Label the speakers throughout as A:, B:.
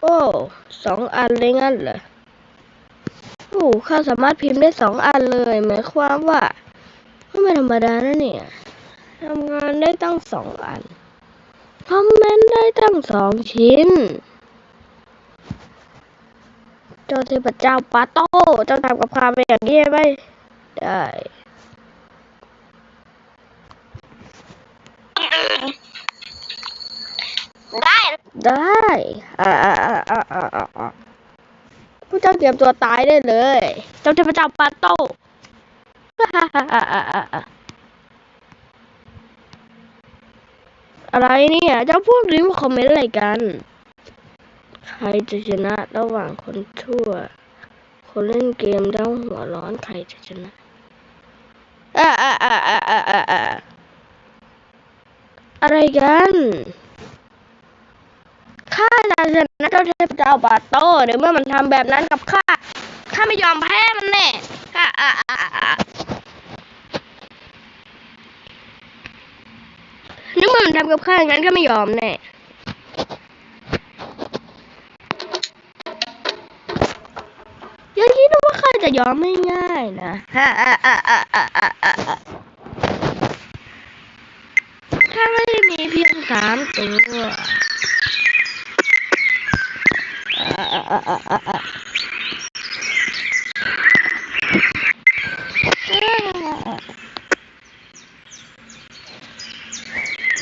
A: โอ้สองอันเลยงั้นเหรอโอ้ข้าสามารถพิมพ์ได้สองอันเลยหมายความว่าก็ไม่ธรรมดานะเนี่ยทำงานได้ตั้งสองอันคอมเมนต์ได้ตั้งสองชิ้นเจ้าเทพเจ้าปาโต้เจ้าทำกับข้าไปอย่างนี้ไหมได้
B: ได้
A: ได้อ่าอ่าอ่าอ่าอ่าอ่าอ่าผู้เจ้าเตรียมตัวตายได้เลย เจ้าเทพเจ้าปาโต้อะไรเนี่ย เจ้าพวกนี้มาคอมเมนต์อะไรกัน ใครจะชนะระหว่างคนชั่ว คนเล่นเกมแล้วหัวร้อนใครจะชนะอ่าอ่าอ่าอ่าอ่าอ่าอ่าอะไรกัน ข้าจะชนะเจ้าเทพเจ้าปาโต้เดี๋ยวเมื่อมันทำแบบนั้นกับข้า ข้าไม่ยอมแพ้มันแน่อ่าอ่าอ่าอ่านึกว่ามันทำกับข้าอย่างนั้นก็ไม่ยอมแน่อย่าคิดว่าข้าจะยอมไม่ง่ายนะฮ่าฮ่าฮ่าฮ่าฮ่าฮ่าข้าไม่ได้มีเพียงสามตัว อ่าอ่าอ่าอ่าอ่าอ่า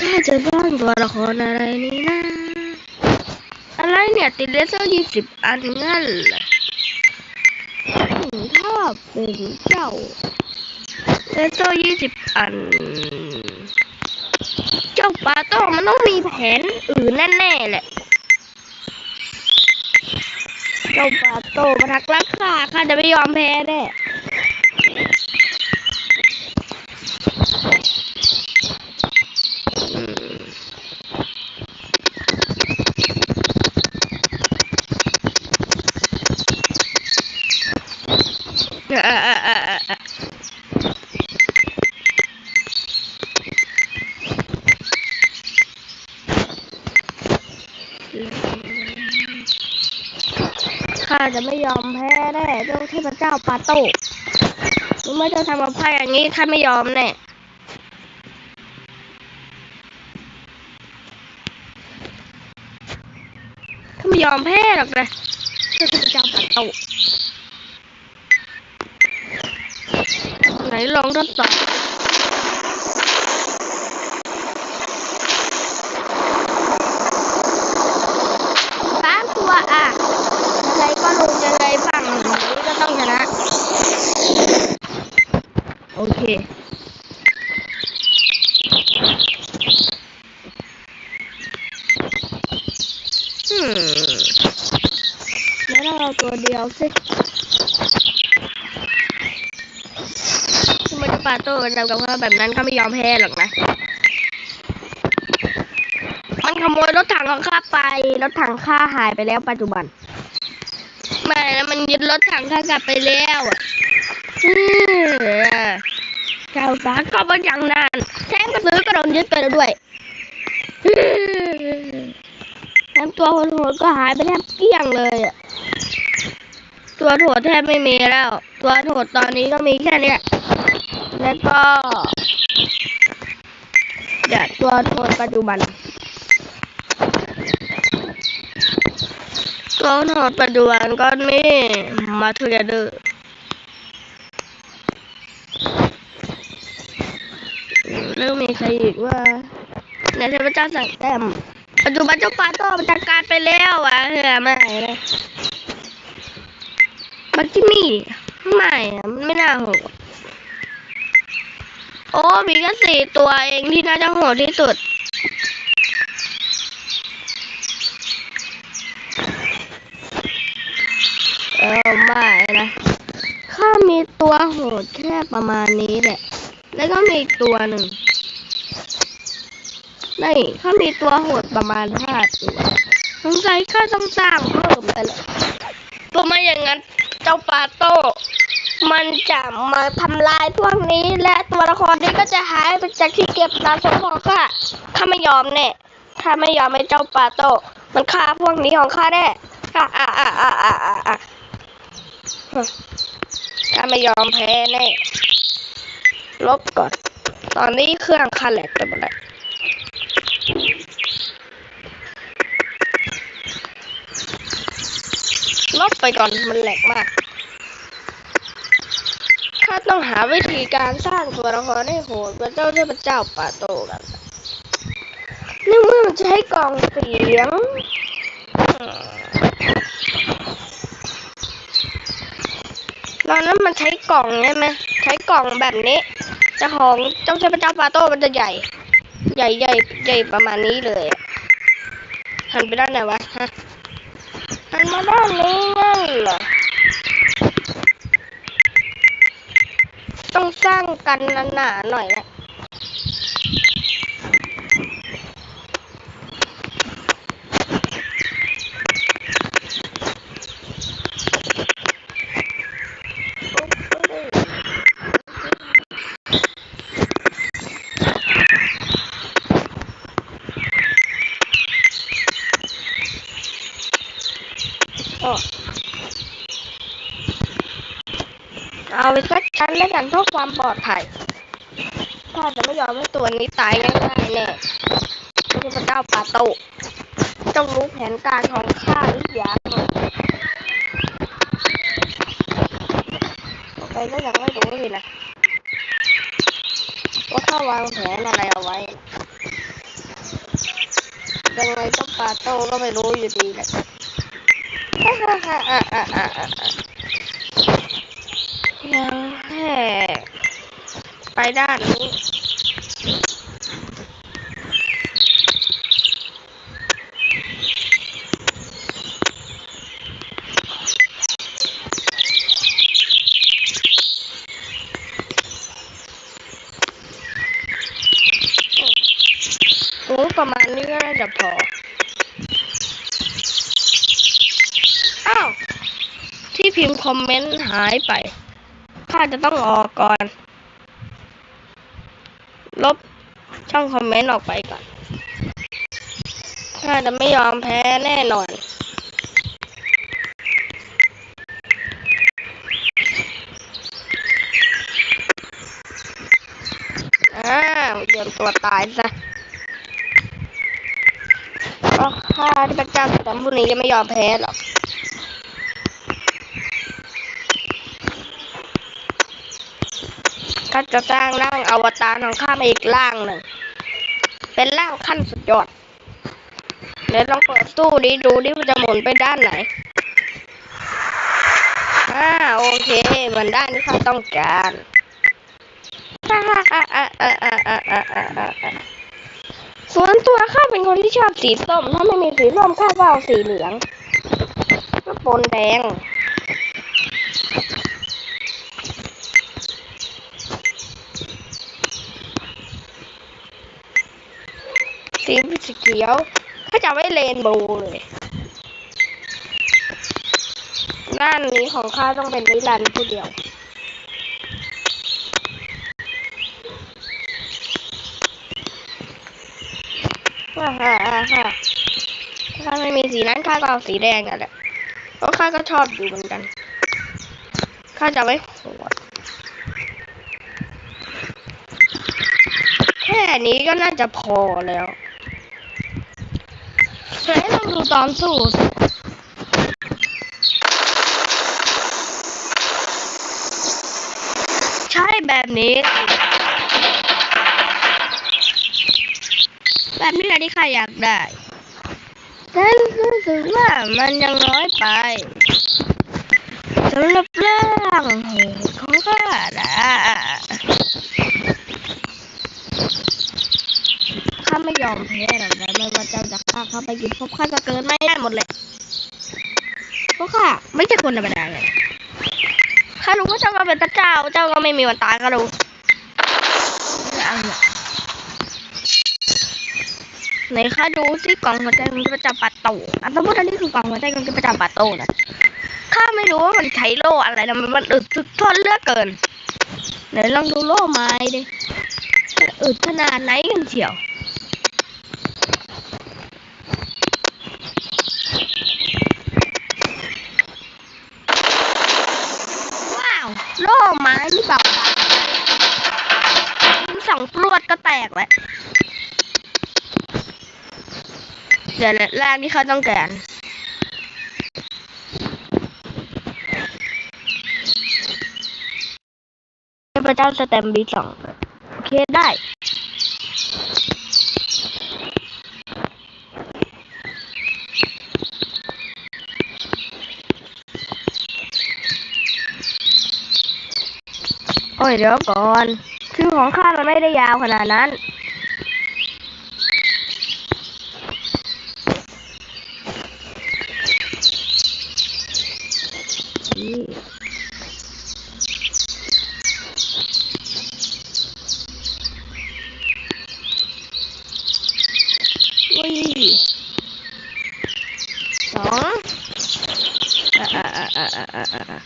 A: ข้าจะบ้างตัวละครอะไรนี้นะ อะไรเนี่ยติดเลเซอร์ยี่สิบอันงั้นเหรอถ้าเป็นเจ้าเลเซอร์ยี่สิบอัน เจ้าปาโต้มันต้องมีแผนอื่นแน่ๆแหละ เจ้าปาโตมาทักรักขาข้าจะไม่ยอมแพ้แน่อืมอะอะอะอะอะอะ ข้าจะไม่ยอมแพ้แน่เจ้าเทพเจ้าปาโต้รู้ไหมเจ้าทำกับข้าอย่างนี้ข้าไม่ยอมแน่ข้าไม่ยอมแพ้หรอกนะเจ้าเทพเจ้าปาโต้ไหนลองทดสอบสามตัวอะอะไรก็ลงยังไงฝั่งนี้ก็ต้องชนะ โอเค อืมแล้วเราเอาตัวเดียวสิทำไมจะปาโต้กันกับว่าแบบนั้นข้าไม่ยอมแพ้หรอกนะ มันขโมยรถถังของข้าไป รถถังข้าหายไปแล้วปัจจุบันไม่นะมันยึดรถถังข้ากลับไปแล้วอะอืมเจ้าสาก็มาอย่างนั้นแถมกระสือก็โดนยึดไปแล้วด้วยอืมแถมตัวโหดๆก็หายไปแทบเกลี้ยงเลยอะ ตัวโถดแทบไม่มีแล้ว ตัวโถดตอนนี้ก็มีแค่เนี้ยแล้วก็เดี๋ยวตัวโถดปัจจุบัน ตัวโถดปัจจุบันก็มีมาทูเดอร์เรื่องมีใครอีกว่าในเทพเจ้าสั่งแต้มปัจจุบันเจ้าปาโต้ประจัดการไปแล้วอะเฮ้ยไม่เลย บักจิมี่ไม่อะมันไม่น่าโหดโอ้มีแค่สี่ตัวเองที่น่าจะโหดที่สุด เออไม่นะข้ามีตัวโหดแค่ประมาณนี้แหละ แล้วก็มีตัวหนึ่งนี่ข้ามีตัวโหดประมาณห้าตัวสงสัยข้าต้องสร้างเพิ่มไปเลยเพราะไม่อย่างนั้น จ้าปาโต้ มันจะมาทำลายพวกนี้ และตัวละครนี้ก็จะหายไปจากที่เก็บสะสมของข้าข้าไม่ยอมแน่ข้าไม่ยอมให้เจ้าปาโต้ มันฆ่าพวกนี้ของข้าแน่อะอะอะอะอะอะอะข้าไม่ยอมแพ้แน่ ลบก่อน ตอนนี้เครื่องข้าแหลกไปหมดแล้ว ลบไปก่อนมันแหลกมากข้าต้องหาวิธีการสร้างตัวละครให้โหดเหมือนเจ้าเทพเจ้าป่าโตกันในเมื่อมันใช้กล่องเสียงตอนนั้นมันใช้กล่องใช่ไหมใช้กล่องแบบนี้แต่ของเจ้าเทพเจ้าป่าโตมันจะใหญ่ ใหญ่ใหญ่ใหญ่ประมาณนี้เลยหันไปด้านไหนวะฮะ มาด้านนี้งั้นเหรอ ต้องสร้างกันหนาๆหน่อยนะโอ้เอาไปสักชั้น แล้วกันเพื่อความปลอดภัยข้าจะไม่ยอมให้ตัวนี้ตายง่ายๆแน่เทพเจ้าปาโตต้องรู้แผนการของข้าหรือยังต่อไปก็ยังไม่รู้เลยนะว่าข้าวางแผนอะไรเอาไว้ยังไงเจ้าปาโตก็ไม่รู้อยู่ดีแหละยัง แค่ไปด้านนี้รู้ประมาณนี้ก็น่าจะพอ อ้าว ที่พิมพ์คอมเมนต์หายไปาจะต้องออกก่อน ลบช่องคอมเมนต์ออกไปก่อน ข้าจะไม่ยอมแพ้แน่นอน อ้าวเดี๋ยวตัวตายซะก็ข้าที่พระเจ้าแต่พวกนี้จะไม่ยอมแพ้หรอก ก็จะสร้างร่างอวตารของข้ามาอีกร่างหนึ่ง เป็นร่างขั้นสุดยอดเดี๋ยวลองเปิดตู้นี้ดูดิมันจะหมุนไปด้านไหน อ่าโอเคมันได้นที่ข้าต้องการส่วนตัวข้าเป็นคนที่ชอบสีส้ม ถ้าไม่มีสีส้มข้าก็เอาสีเหลืองก็ปนแดง สีสีเขียวถ้าจะไม่เลนโบว์เลยด้านนี้ของข้าต้องเป็นนิรันดร์ผู้เดียวฮ่าฮ่าฮ่าถ้าไม่มีสีนั้นข้าก็เอาสีแดงกันแหละเพราะข้าก็ชอบอยู่เหมือนกัน ข้าจะไม่โหดแค่นี้ก็น่าจะพอแล้ว ดี๋ยวให้อนสู้สิใช่แบบนี้ แบบนี้แหละที่ข้าอยากได้แต่รู้สึกว่ามันยังน้อยไปสำหรับร่างของข้านะข้าไม่ยอมแพ้หรอกนะ ไม่ว่าเจ้าจะฆ่าข้าไปกินพบข้าจะเกินไม่ได้หมดเลยเพราะข้าไม่ใช่คนธรรมดาเลยข้ารู้ว่าเจ้าก็เป็นพระเจ้า เจ้าก็ไม่มีวันตายก็รู้เอาเนี่ยไหนคะดูสิกล่องหัวใจของประจับปัตโตอะสมมติอันนี้คือกล่องหัวใจของประจับปัตโตนะข้าไม่รู้ว่ามันใช้โล่อะไรนะมันอึดทุกทนเลือกเกินไหนลองดูโล่ไม้ดิอึดขนาดไหนกันเชียว องปลวดก็แตกแหละเดี๋ยวนะร่างที่เขาต้องการเทพเจ้าสแตมบีสองโอเคได้ โอ้ยเดี๋ยวก่อน ชื่อของข้ามันไม่ได้ยาวขนาดนั้นอุ้ยสองอะอะอะอะอะอะอะ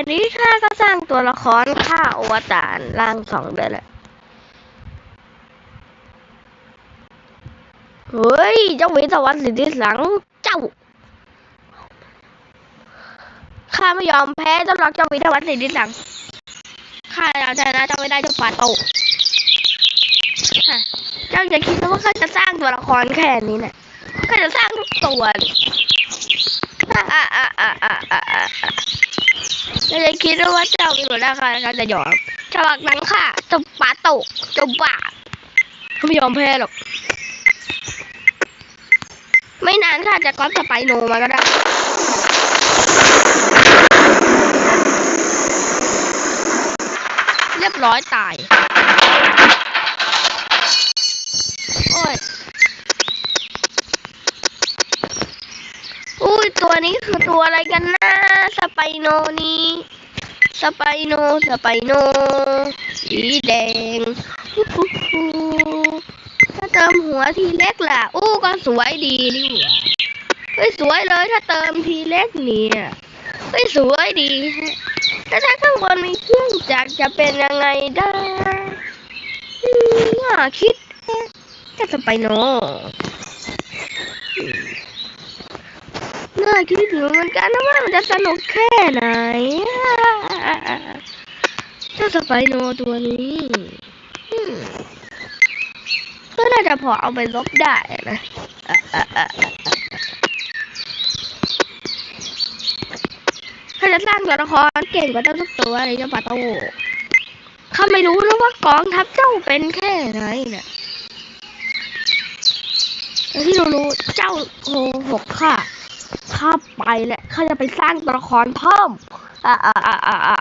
A: แค่นี้ข้าก็สร้างตัวละครข้าอวตารร่างสองได้แหละเฮ้ย เจ้าหมีสวรรค์สิทธิสังเจ้า ข้าไม่ยอมแพ้เจ้าหรอกเจ้าหมีสวรรค์สิทธิสังข้าจะชนะเจ้าไม่ได้เจ้าปาโตเจ้าอย่าคิดนะว่าข้าจะสร้างตัวละครแค่นี้นะข้าจะสร้างทุกตัว อะอะอะอะอะอะอะเราจะคิดว่าเจ้ามีหัวหน้าค่ะเรจะยอมฉลากนั้นค่ะจะปาตกจะบาปเขาไม่ยอมแพ้หรอก ไม่นานค่ะจะก๊อปสไปโนมาก็ได้เรียบร้อยตาย โอ้ย อุ้ยตัว นี้คือตัวอะไรกันนะสไปโนนี้สไปโนสไปโนสีแดงถ้าเติมหัวทีเล็กล่ะอู้ก็สวยดีนี่หว่าเฮ้ยสวยเลยถ้าเติมทีเล็กเนี่ยเฮ้ยสวยดีฮะแต่ถ้าข้างบนมีเครื่องจักรจะเป็นยังไงได้น่าคิดแฮะจะสไปโน น่าคิดอยู่เหมือนกันนะว่ามันจะสนุกแค่ไหนเจ้าสไปโนตัวนี้ก็น่าจะพอเอาไปลบได้นะถ้าจะสร้างตัวละครเก่งกว่าเจ้าทุกตัวเลยเจ้าปาโต้ข้าไม่รู้นะว่ากองทัพเจ้าเป็นแค่ไหนเนี่ยแต่ที่เรารู้เจ้าโกหกข้า ข้าไปแหละข้าจะไปสร้างตัวละครเพิ่มอ่าอ่าอ่าอ่าอ่า